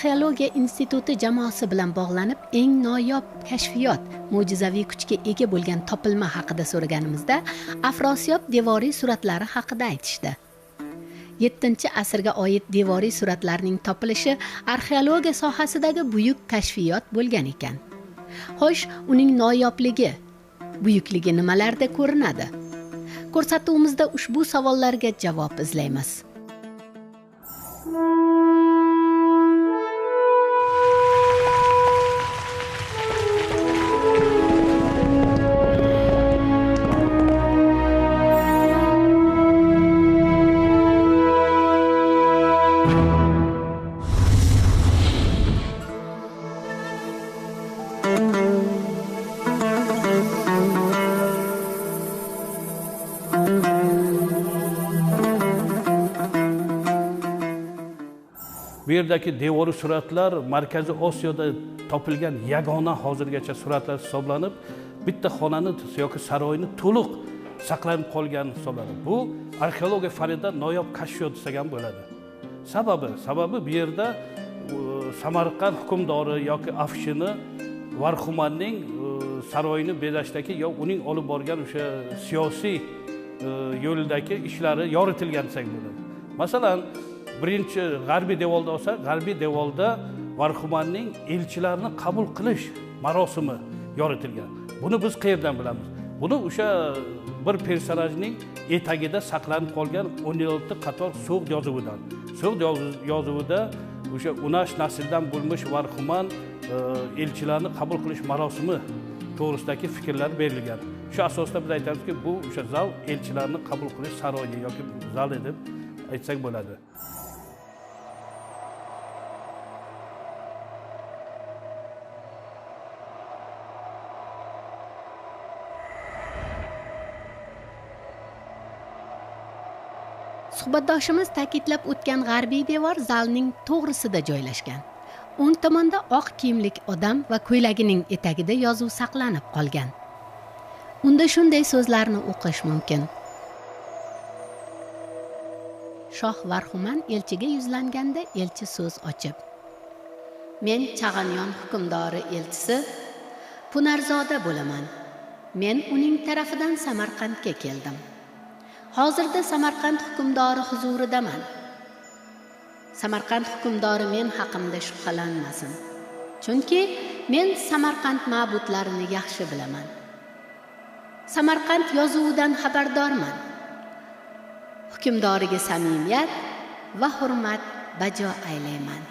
arxeologiya instituti jamoasi bilan bog'lanib eng noyob kashfiyot mo'jizaviy kuchga ega bo'lgan topilma haqida so'raganimizda afrosiyob devoriy suratlari haqida aytishdi. Yettinchi asrga oid devoriy suratlarning topilishi arxeologiya sohasidagi buyuk kashfiyot bo'lgan ekan. Xo'sh uning noyobligi buyukligi nimalarda ko'rinadi? Ko'rsatuvimizda ushbu savollarga javob izlaymiz. Yerdagi devoriy suratlar markaziy osiyoda topilgan yagona hozirgacha suratlar hisoblanib bitta xonani yoki saroyni to'liq saqlanib qolgan hisoblanadi. Bu arxeologiya fanida noyob kashfiyot desak ham bo'ladi. Sababi sababi bu yerda samarqand hukmdori yoki afshini varhumanning saroyini bezashdagi yo uning olib borgan o'sha siyosiy yo'lidagi ishlari yoritilgan desak bo'ladi. Masalan birinchi g'arbiy devorda olsa g'arbiy devorda varhumanning elchilarni qabul qilish marosimi yoritilgan. Buni biz qayerdan bilamiz? Buni o'sha bir personajning etagida saqlanib qolgan o'n olti qator so'g' yozuvidan. So'g' yozuvida o'sha unash nasldan bo'lmish varhuman e, elchilarni qabul qilish marosimi to'g'risidagi fikrlar berilgan. Shu asosda biz aytamizki bu o'sha zal elchilarni qabul qilish saroyi yoki zali deb aytsak bo'ladi. Suhbatdoshimiz ta'kidlab o'tgan g'arbiy devor zalning to'g'risida joylashgan. O'ng tomonda oq kiyimlik odam va ko'ylagining etagida yozuv saqlanib qolgan. Unda shunday so'zlarni o'qish mumkin. Shoh varhuman elchiga yuzlanganda elchi so'z ochib men chag'anyon hukmdori elchisi punarzoda bo'laman. Men uning tarafidan samarqandga keldim. Hozirda samarqand hukmdori huzuridaman. Samarqand hukmdori men haqimda shubhalanmasin. Chunki men samarqand ma'budlarini yaxshi bilaman. Samarqand yozuvidan xabardorman. Hukmdoriga samimiyat va hurmat bajo aylayman.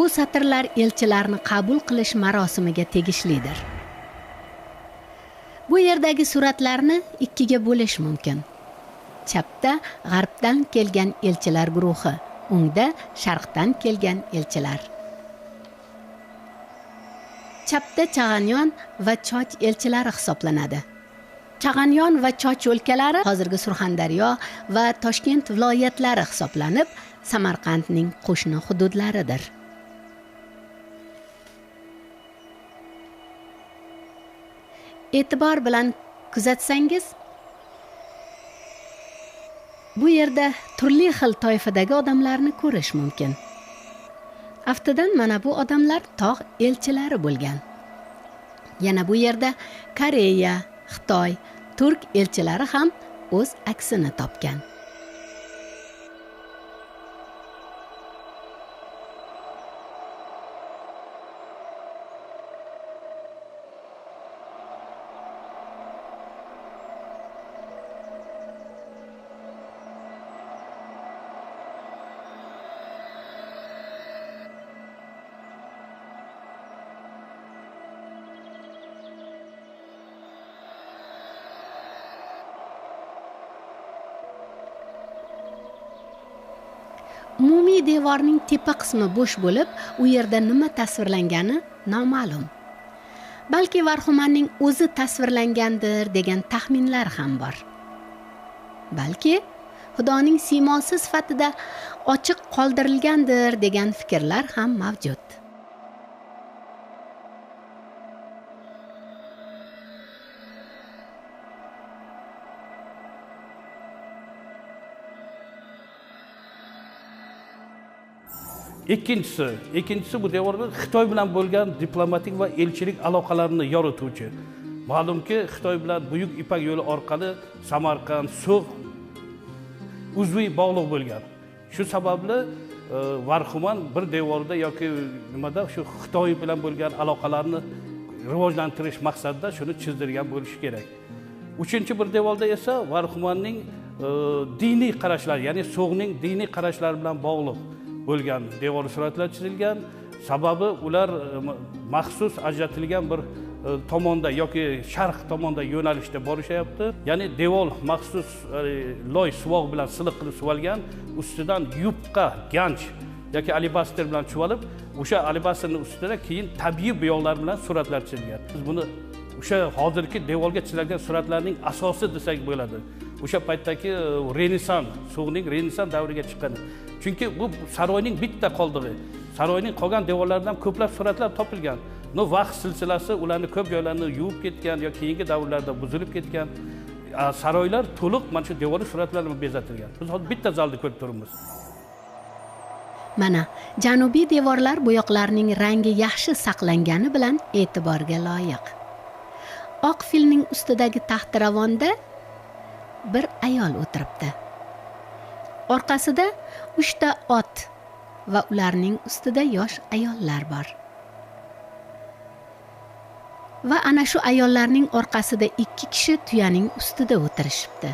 Bu satrlar elchilarni qabul qilish marosimiga tegishlidir. Bu yerdagi suratlarni ikkiga bo'lish mumkin. Chapda g'arbdan kelgan elchilar guruhi o'ngda sharqdan kelgan elchilar. Chapda chag'anyon va choch elchilari hisoblanadi. Chag'anyon va choch o'lkalari hozirgi surxondaryo va toshkent viloyatlari hisoblanib samarqandning qo'shni hududlaridir. E'tibor bilan kuzatsangiz bu yerda turli xil toifadagi odamlarni ko'rish mumkin. Aftidan mana bu odamlar tog' elchilari bo'lgan. Yana bu yerda koreya xitoy turk elchilari ham o'z aksini topgan. Umumiy devorning tepa qismi bo'sh bo'lib u yerda nima tasvirlangani noma'lum. Balki varhumanning o'zi tasvirlangandir degan taxminlar ham bor. Balki xudoning siymosi sifatida ochiq qoldirilgandir degan fikrlar ham mavjud. Ikkinchisi ikkinchisi bu devorda xitoy bilan bo'lgan diplomatik va elchilik aloqalarini yorituvchi. Ma'lumki xitoy bilan buyuk ipak yo'li orqali samarqand so'g' uzviy bog'liq bo'lgan. Shu sababli e, varhuman bir devorda yoki nimada shu xitoy bilan bo'lgan aloqalarni rivojlantirish maqsadida shuni chizdirgan bo'lishi kerak. Uchinchi bir devorda esa varhumanning e, diniy qarashlari ya'ni so'g'ning diniy qarashlari bilan bog'liq. Bo'lgan devor suratlar chizilgan sababi ular e, maxsus ajratilgan bir e, tomonda yoki sharq tomonda yo'nalishda borishyapti. Ya'ni devor maxsus e, loy suvoq bilan siliq qilib suvalgan ustidan yupqa ganch yoki alibaster bilan chuvalib o'sha alibasterni ustida keyin tabiiy bo'yoqlar bilan suratlar chizilgan biz buni o'sha hozirgi devorga chizilgan suratlarning asosi desak bo'ladi. O'sha paytdagi renessans suvning renessans davriga chiqqan chunki bu saroyning bitta qoldig'i. Saroyning qolgan devorlaridan ko'plab suratlar topilgan. No vaqt silsilasi ularni ko'p joylarini yuvib ketgan yoki keyingi davrlarda buzilib ketgan. Saroylar to'liq mana shu devoriy suratlar bilan bezatilgan. Biz hozir bitta zalni ko'rib turibmiz. Mana janubiy devorlar bo'yoqlarning rangi yaxshi saqlangani bilan e'tiborga loyiq. Oq filning ustidagi taxtiravonda bir ayol o'tiribdi. Orqasida uchta ot va ularning ustida yosh ayollar bor. Va ana shu ayollarning orqasida ikki kishi tuyaning ustida o'tirishibdi.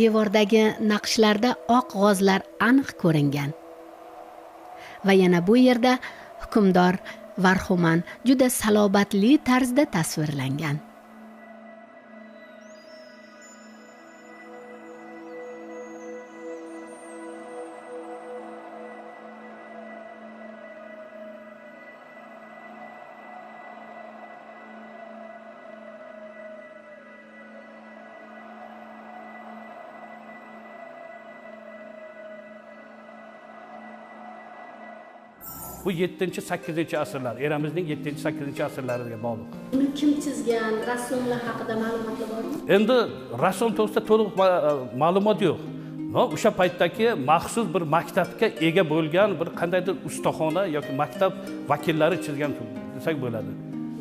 Devordagi naqshlarda oq g'ozlar aniq ko'ringan. Va yana bu yerda hukmdor varhuman juda salobatli tarzda tasvirlangan. Bu yettinchi sakkizinchi asrlar eramizning yettinchi sakkizinchi asrlariga bog'liq. Uni kim chizgan rassomlar haqida ma'lumotlar bormi? Endi rassom to'g'risida to'liq ma'lumot yo'q. No o'sha paytdagi maxsus bir maktabga ega bo'lgan bir qandaydir ustaxona yoki maktab vakillari chizgan desak bo'ladi.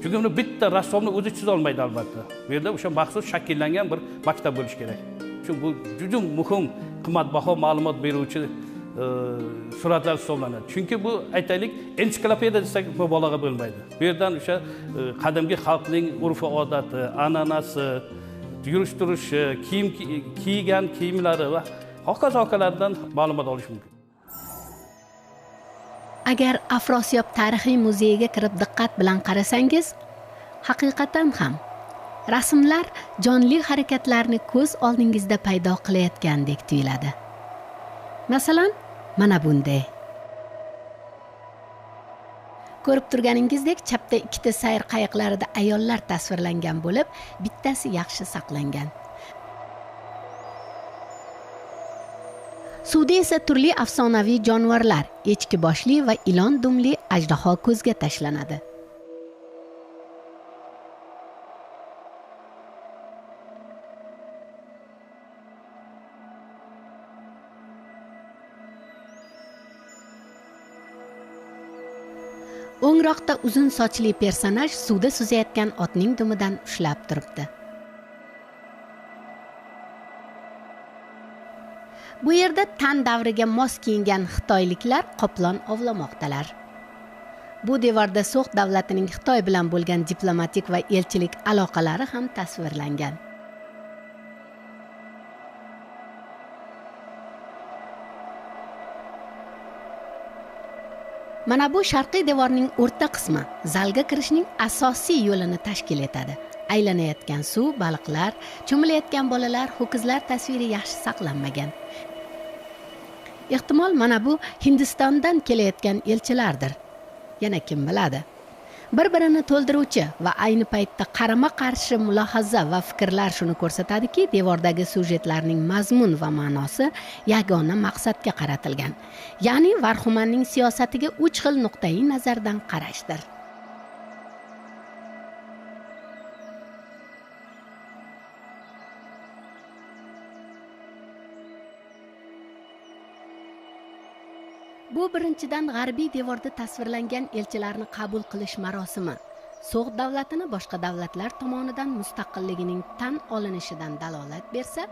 Chunki uni bitta rassomni o'zi chizolmaydi albatta. Bu yerda o'sha maxsus shakllangan bir maktab bo'lishi kerak. Chunki bu juda muhim qimmatbaho ma'lumot beruvchi Э, suratlar hisoblanadi. Chunki bu aytaylik ensiklopediya desak mubolag'a bo'lmaydi. Bu yerdan o'sha e, qadimgi xalqning urf odati an'anasi yurish turishi kiyim kiygan kiyimlari va hokazo hokalardan ma'lumot olish mumkin. Agar afrosiyob tarixiy muzeyiga kirib diqqat bilan qarasangiz haqiqatan ham rasmlar jonli harakatlarni ko'z oldingizda paydo qilayotgandek tuyuladi. Masalan mana bunday. Ko'rib turganingizdek chapda ikkita sayr qayiqlarida ayollar tasvirlangan bo'lib bittasi yaxshi saqlangan. Suvda esa turli afsonaviy jonivorlar echki boshli va ilon dumli ajdaho ko'zga tashlanadi. O'ngroqda uzun sochli personaj suvda suzayotgan otning dumidan ushlab turibdi. Bu yerda tan davriga mos kiyingan xitoyliklar qoplon ovlamoqdalar. Bu devorda so'x davlatining xitoy bilan bo'lgan diplomatik va elchilik aloqalari ham tasvirlangan. Mana bu sharqiy devorning o'rta qismi zalga kirishning asosiy yo'lini tashkil etadi. Aylanayotgan suv baliqlar cho'milayotgan bolalar ho'kizlar tasviri yaxshi saqlanmagan. Ehtimol mana bu hindistondan kelayotgan elchilardir. Yana kim biladi? Bir birini to'ldiruvchi va ayni paytda qarama qarshi mulohaza va fikrlar shuni ko'rsatadiki devordagi syujetlarning mazmun va ma'nosi yagona maqsadga qaratilgan. Ya'ni varhumanning siyosatiga uch xil nuqtai nazardan qarashdir. Bu birinchidan g'arbiy devorda tasvirlangan elchilarni qabul qilish marosimi so'g' davlatini boshqa davlatlar tomonidan mustaqilligining tan olinishidan dalolat bersa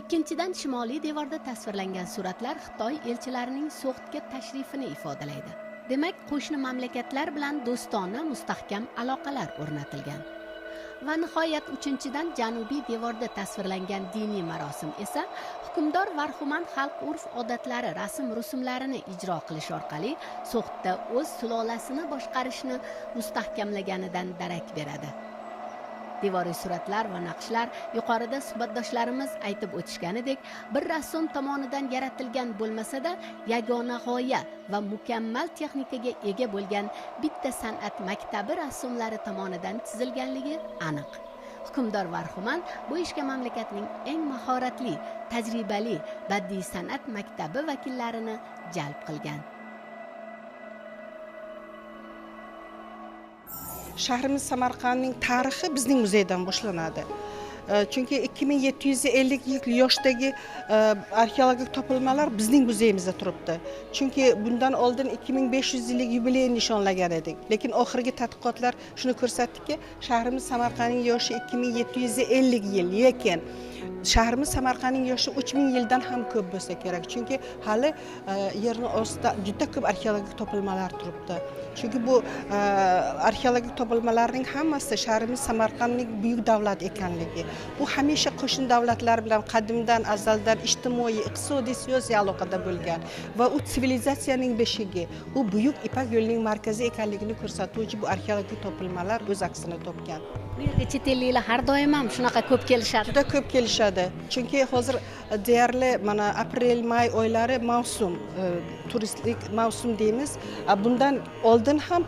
ikkinchidan shimoliy devorda tasvirlangan suratlar xitoy elchilarining so'g'dga tashrifini ifodalaydi. Demak qo'shni mamlakatlar bilan do'stona mustahkam aloqalar o'rnatilgan. Va nihoyat uchinchidan janubiy devorda tasvirlangan diniy marosim esa hukmdor varhuman xalq urf odatlari rasm rusumlarini ijro qilish orqali so'xda o'z sulolasini boshqarishni mustahkamlaganidan darak beradi. Devoriy suratlar va naqshlar yuqorida suhbatdoshlarimiz aytib o'tishganidek bir rassom tomonidan yaratilgan bo'lmasada yagona g'oya va mukammal texnikaga ega bo'lgan bitta san'at maktabi rassomlari tomonidan chizilganligi aniq. Hukmdor varhuman bu ishga mamlakatning eng mahoratli tajribali badiiy san'at maktabi vakillarini jalb qilgan. Shahrimiz samarqandning tarixi bizning muzeydan boshlanadi. Chunki ikki ming yetti yuz ellik yil yoshdagi e, arxeologik topilmalar bizning muzeyimizda turibdi. Chunki bundan oldin ikki ming besh yuz yillik yubileyni nishonlagan edik. Lekin oxirgi tadqiqotlar shuni ko'rsatdiki shahrimiz samarqandning yoshi ikki ming yetti yuz ellik yil. Lekin shahrimiz samarqandning yoshi uch ming yildan ham ko'p bo'lsa kerak. Chunki hali e, yerni ostida juda ko'p arxeologik topilmalar turibdi. Chunki bu e, arxeologik topilmalarning hammasi shahrimiz samarqandning buyuk davlat ekanligi. Bu hamisha qo'shni davlatlar bilan qadimdan azaldan ijtimoiy iqtisodiy siyosiy aloqada bo'lgan va u sivilizatsiyaning beshigi u buyuk ipak yo'lining markazi ekanligini ko'rsatuvchi bu arxeologik topilmalar o'z aksini topgan. Bu yerga chet elliklar har doim ham shunaqa ko'p kelishadi. Juda ko'p kelishadi. Chunki hozir deyarli mana aprel may oylari mavsum turistlik mavsum deymiz. Bundan oldin ham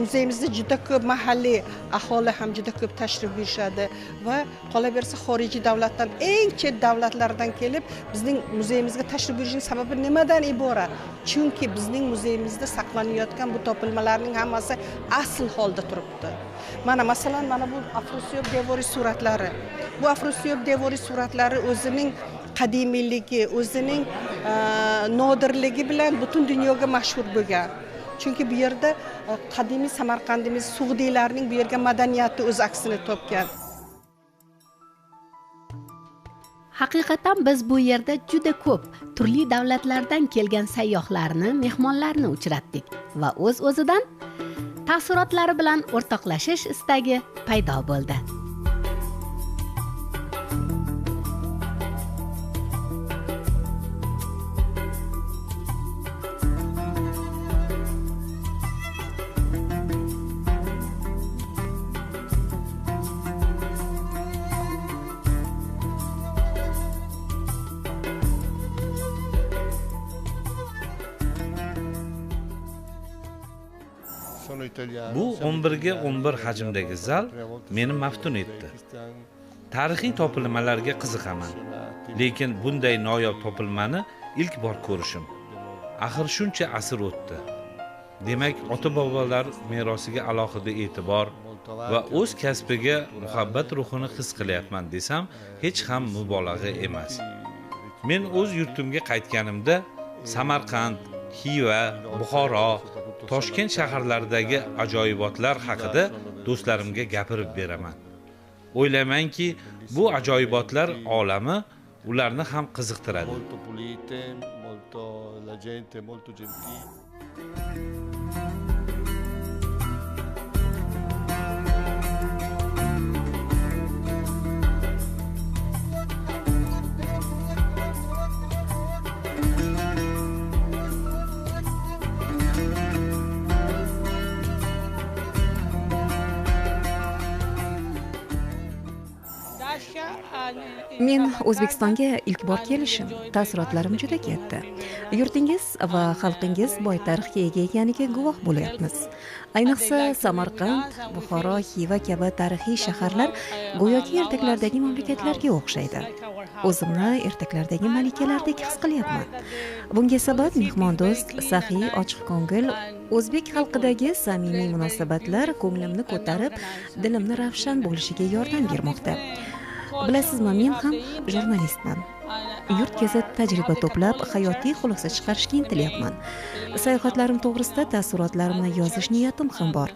muzeyimizda juda ko'p mahalliy aholi ham juda ko'p tashrif buyurishadi va qolaversa xorijiy davlatdan eng chet davlatlardan kelib bizning muzeyimizga tashrif buyurishining sababi nimadan iborat? Chunki bizning muzeyimizda saqlanayotgan bu topilmalarning hammasi asl holda turibdi. Mana masalan mana bu afrosiyob devoriy suratlari. Bu afrosiyob devoriy suratlari o'zining qadimiyligi o'zining e, nodirligi bilan butun dunyoga mashhur bo'lgan. Chunki bu yerda e, qadimiy samarqandimiz sug'diylarning bu yerga madaniyati o'z aksini topgan. Haqiqatan biz bu yerda juda ko'p turli davlatlardan kelgan sayyohlarni mehmonlarni uchratdik va o'z o'zidan taassurotlari bilan o'rtoqlashish istagi paydo bo'ldi. Bu 11 ga 11 hajmdagi zal meni maftun etdi. Tarixiy topilmalarga qiziqaman lekin bunday noyob topilmani ilk bor ko'rishim. Axir shuncha asr o'tdi. Demak ota bobolar merosiga alohida e'tibor va o'z kasbiga muhabbat ruhini his qilyapman desam hech ham mubolag'a emas. Men o'z yurtimga qaytganimda samarqand xiva buxoro toshkent shaharlaridagi ajoyibotlar haqida do'stlarimga gapirib beraman. O'ylaymanki bu ajoyibotlar olami ularni ham qiziqtiradi. Men o'zbekistonga ilk bor kelishim. Taassurotlarim juda katta. Yurtingiz va xalqingiz boy tarixga ega ekaniga guvoh bo'lyapmiz. Ayniqsa samarqand buxoro xiva kabi tarixiy shaharlar go'yoki ertaklardagi mamlakatlarga o'xshaydi. O'zimni ertaklardagi malikalardek his qilyapman. Bunga sabab mehmondo'st saxiy ochiqko'ngil o'zbek xalqidagi samimiy munosabatlar ko'nglimni ko'tarib dilimni ravshan bo'lishiga yordam bermoqda. Bilasizmi men ham jurnalistman. Yurt kezib tajriba to'plab hayotiy xulosa chiqarishga intilyapman. Sayohatlarim to'g'risida taassurotlarimni yozish niyatim ham bor.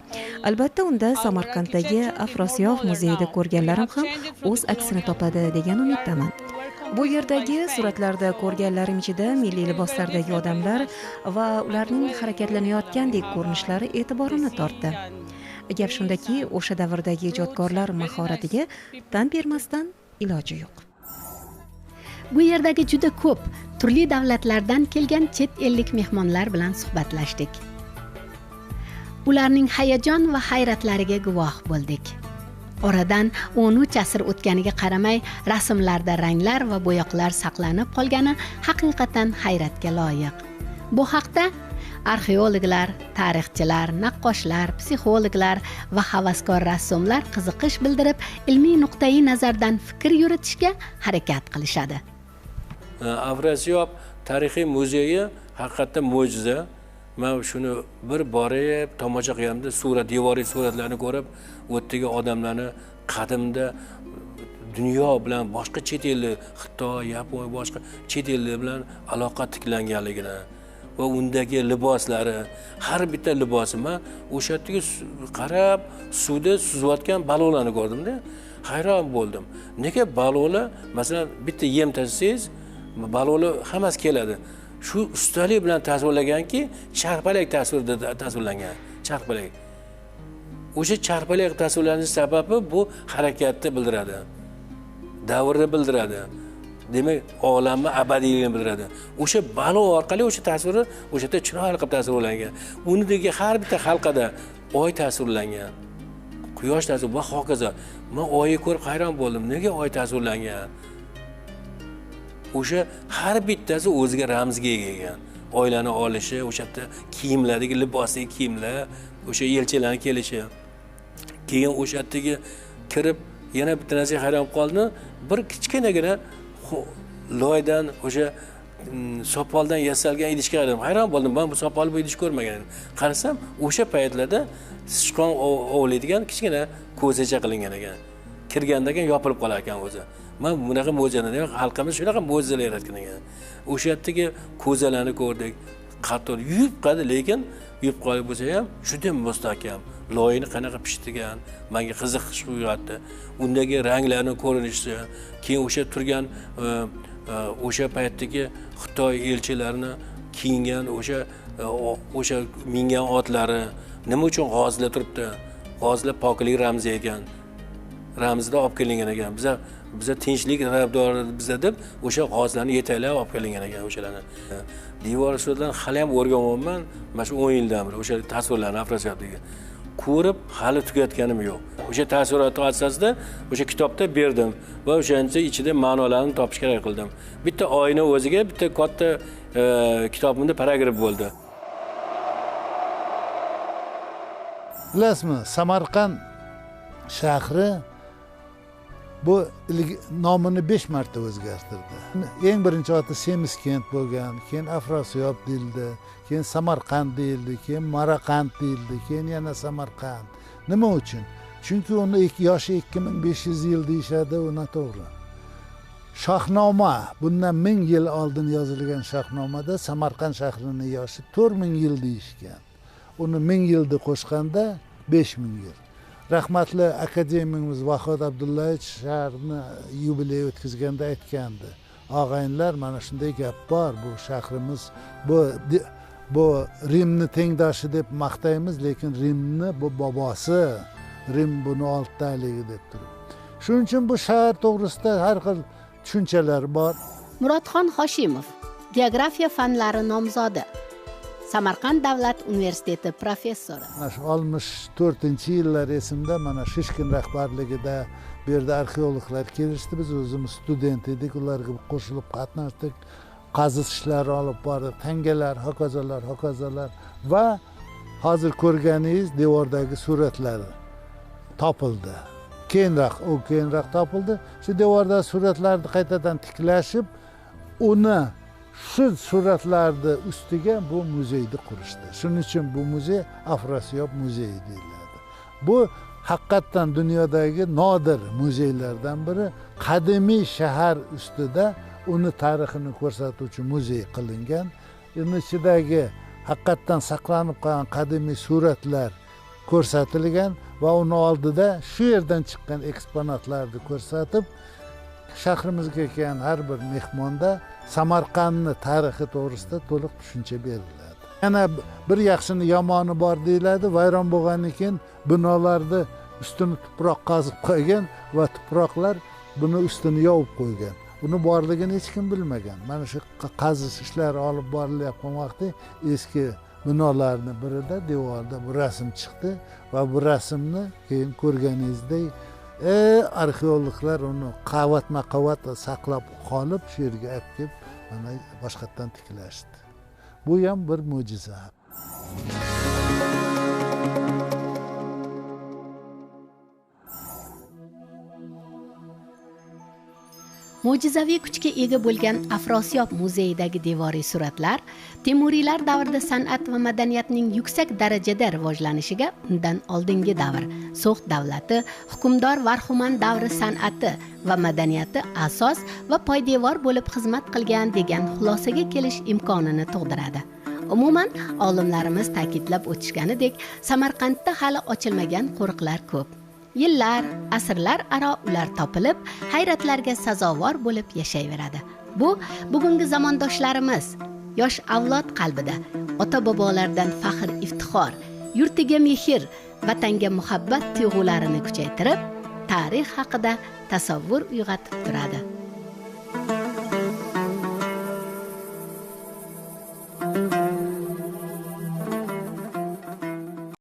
Albatta unda samarqanddagi afrosiyob muzeyida ko'rganlarim ham o'z aksini topadi degan umiddaman. Bu yerdagi suratlarda ko'rganlarim ichida milliy liboslardagi odamlar va ularning harakatlanayotgandek ko'rinishlari e'tiborimni tortdi. Gap shundaki o'sha davrdagi ijodkorlar mahoratiga tan bermasdan iloji yo'q. Bu yerdagi juda ko'p turli davlatlardan kelgan chet ellik mehmonlar bilan suhbatlashdik. Ularning hayajon va hayratlariga guvoh bo'ldik. Oradan o'n uch asr o'tganiga qaramay rasmlarda ranglar va bo'yoqlar saqlanib qolgani haqiqatan hayratga loyiq. Bu haqda arxeologlar tarixchilar naqqoshlar psixologlar va havaskor rassomlar qiziqish bildirib ilmiy nuqtai nazardan fikr yuritishga harakat qilishadi. Avrasiyob tarixiy muzeyi haqiqatdan mo'jiza. Man shuni bir borib tomosha qilganimda surat devoriy suratlarni ko'rib u yerdagi odamlarni qadimda dunyo bilan boshqa chet ellik xitoy yaponiya boshqa chet ellar bilan aloqa tiklanganligini va undagi liboslari har bitta libosima o'sha yerdagi qarab suvda suzayotgan balolarni ko'rdimda. Hayron bo'ldim. Nega balola masalan bitta yem tashlasangiz balola hammasi keladi. Shu ustalik bilan tasvirlaganki charpalak tasvirda tasvirlangan charpalak o'sha charpalak tasvirlanish sababi bu harakatni bildiradi davrni bildiradi. Demak olamni abadiyligini bildiradi. O'sha balo orqali o'sha tasvirni o'sha yerda chiroyli qilib tasvirlangan. Unidagi har bitta halqada oy tasvirlangan. Quyosh tasvir va hokazo. Man oyni ko'rib hayron bo'ldim. Nega oy tasvirlangan? O'sha har bittasi o'ziga ramzga ega ekan. Oilani olishi o'sha yerda kiyimlardagi libosdagi kiyimlar o'sha elchilarni kelishi. Keyin o'sha yerdagi kirib yana bitta narsaga hayron qoldim. Bir kichkinagina loydan o'sha mm, sopoldan yasalgan idishga qaradim. Hayron bo'ldim man bu sopol bu idish ko'rmagan edim qarasam o'sha paytlarda sichqon ovlaydigan kichkina ko'zacha qilingan ekan. Kirganda keyin yopilib qolar ekan o'zi. Man bunaqa mo'jizani demak xalqimiz shunaqa mo'jizalar yaratgan ekan. O'sha yerdagi ko'zalarni ko'rdik qator yupqadi lekin yupqa qolib bo'lsa ham juda mustahkam. Loyini qanaqa pishitgan manga qiziqish uyg'otdi undagi ranglarni ko'rinishi keyin o'sha turgan e, e, o'sha paytdagi xitoy elchilarini kiyingan o'sha e, o'sha mingan otlari nima uchun g'ozilar turibdi? G'ozlar poklik ramzi ekan ramzida olib kelingan ekan. Biza biza tinchlik tarafdori biza deb o'sha g'ozlarni yetaklab olib kelingan ekan o'shalarni. Devor ustidan hali ham o'rganyapman mana shu o'n yildan beri o'sha tasvirlarni afrosiyobdagi ko'rib hali tugatganim yo'q. O'sha taassurotni asosida o'sha kitobda berdim va o'shancha ichida ma'nolarni topishga harakat qildim. Bitta oyni o'ziga bitta katta e, kitobimda paragraf bo'ldi. Bilasizmi samarqand shahri bu nomini besh marta o'zgartirdi. Eng birinchi oti semiskent bo'lgan keyin afrosiyob deyildi keyin samarqand deyildi keyin maraqand deyildi keyin yana samarqand. Nima uchun? Chunki uni yoshi ikki ming besh yuz yil deyishadi u noto'g'ri. Shohnoma bundan ming yil oldin yozilgan shohnomada samarqand shahrini yoshi to'rt ming yil deyishgan. Uni ming yilni qo'shganda besh ming yil. Rahmatli akademigimiz vahod abdullayevich shaharni yubiley o'tkazganda aytgandi. Og'aynilar mana shunday gap bor bu shahrimiz bu bu rimni tengdoshi deb maqtaymiz lekin rimni bu bobosi rim buni oltitaligi deb turib shuning uchun bu shahar to'g'risida har xil tushunchalar bor. Murodxon hoshimov geografiya fanlari nomzodi. Samarqand davlat universiteti professori. Mana shu oltmish to'rtinchi yillar esimda mana shishkin rahbarligida bu yerda arxeologlar kelishdi. Biz o'zimiz student edik ularga qo'shilib qatnashdik. Qazish ishlari olib bordik tangalar hokazolar hokazolar va hozir ko'rganingiz devordagi suratlar topildi. Keyinroq u keyinroq topildi. Shu devordagi suratlarni qaytadan tiklashib uni shu suratlarni ustiga bu muzeyni qurishdi. Shuning uchun bu muzey afrosiyob muzeyi deyiladi. Bu haqiqatdan dunyodagi nodir muzeylardan biri. Qadimiy shahar ustida uni tarixini ko'rsatuvchi muzey qilingan. Uni ichidagi haqiqatdan saqlanib qolgan qadimiy suratlar ko'rsatilgan va uni oldida shu yerdan chiqqan eksponatlarni ko'rsatib shahrimizga kelgan har bir mehmonda samarqandni tarixi to'g'risida to'liq tushuncha beriladi. Yana bir yaxshini yomoni bor deyiladi vayron bo'lgandan keyin binolarni ustini tuproq qazib qo'ygan va tuproqlar buni ustini yopib qo'ygan. Buni borligini hech kim bilmagan. Mana shu qazish ishlari olib borilayotgan vaqtda eski binolarni birida devorda bu rasm chiqdi va bu rasmni keyin ko'rganingizdek e arxeologlar uni qavatma qavat saqlab qolib shu yerga olib kelib mana boshqatdan tiklashdi. Bu ham bir mo'jiza. Mo'jizaviy kuchga ega bo'lgan afrosiyob muzeyidagi devoriy suratlar temuriylar davrida san'at va madaniyatning yuksak darajada rivojlanishiga undan oldingi davr. So'x davlati hukmdor varhuman davri san'ati va madaniyati asos va poydevor bo'lib xizmat qilgan degan xulosaga kelish imkonini tug'diradi. Umuman olimlarimiz ta'kidlab o'tishganidek samarqandda hali ochilmagan qo'riqlar ko'p. Yillar asrlar aro ular topilib hayratlarga sazovor bo'lib yashayveradi. Bu bugungi zamondoshlarimiz yosh avlod qalbida ota bobolardan faxr iftixor yurtiga mehr vatanga muhabbat tuyg'ularini kuchaytirib tarix haqida tasavvur uyg'otib turadi.